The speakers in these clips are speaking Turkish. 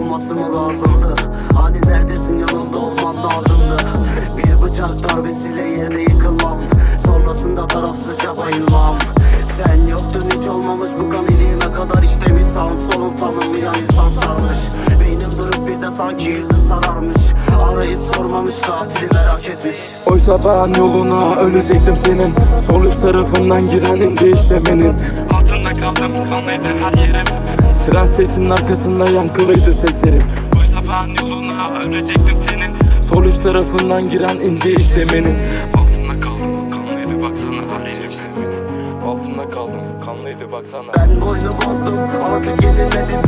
olması mı lazımdı. Hani neredesin yanımda olman lazımdı. Bir bıçak darbesiyle yerde yıkılmam. Sonrasında tarafsızca bayılmam. Sen yoktun hiç olmamış bu kan iliğime kadar işte mi insan. Solum tanımayan insan sarmış. Beynim durup bir de sanki yüzüm sararmış. Arayıp sormamış katili merak etmiş. Oysa ben yoluna ölecektim senin. Sol üst tarafından giren ince işlemenin. Altında kaldım kanlıydı her yerim. Siren sesinin arkasında yankılıydı seslerim. Oysa ben yoluna ölecektim senin. Sol üst tarafından giren ince işlemenin. Altında kaldım kanlıydı baksana her yerim. Altında kaldım kanlıydı baksana. Ben boynu bozdum artık yenilmedim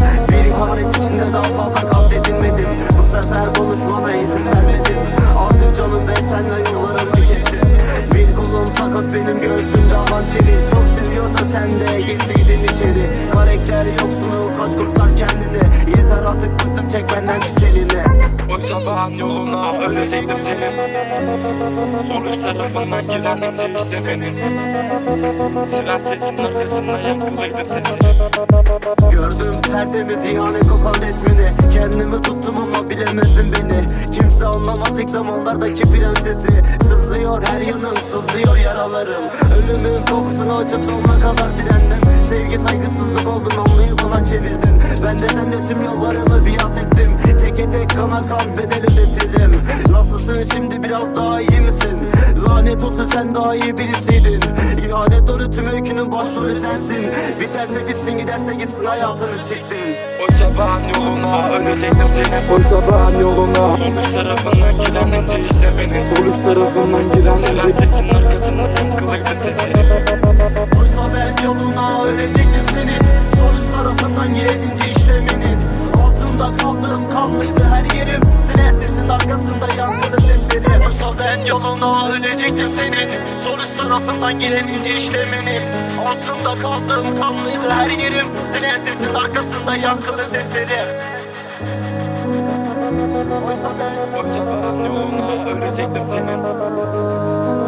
sen de girseydin içeri. Karakter yoksunu kaç kurtar kendini Yeter artık bıktım çek benden pis elini Oysa ben yoluna ölecektim senin. Sol üst tarafından giren ince işlemenin Siren sesinin arkasında yankılıydı sesi. Gördüm tertemiz ihanet kokan resmini. Kendimi tuttum ama bilemezdim beni Kimse anlamaz ilk zamanlardaki prensesi. Sızlıyor her yanım sızlıyor yaralarım. Ölümün kokusunu açıp sonuna kadar direndim. Sevgi saygısızlık oldun anlayıp bana çevirdin Ben de seninle tüm yollarımı biat ettim. Teke tek kana kan bedel ödetirim. Nasılsın şimdi biraz daha iyi misin? Lanet olsun sen daha iyi birisiydin öykünün başrolü sensin. Biterse bitsin giderse gitsin hayatını siktin. Oysa ben yoluna ölecektim senin Oysa ben yoluna. Sol üst tarafından giren ince işlemenin Sol üst tarafından giren Siren sesinin arkasında yankılıydı sesi. Oysa ben yoluna ölecektim senin Sol üst tarafından girenince işlemenin Altında kaldığım kanlıydı her yerim. Siren sesin arkasında yankılı ben yoluna ölecektim senin. Sol üst tarafından girenince işlemenin Altında kaldığım kanlıydı her yerim. Siren sesin arkasında yankılı seslerim. Oysa ben Oysa ben yoluna ölecektim senin.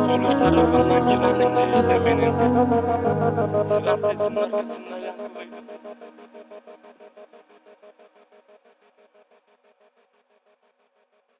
Sol üst tarafından giren ince işlemenin Siren sesinin arkasında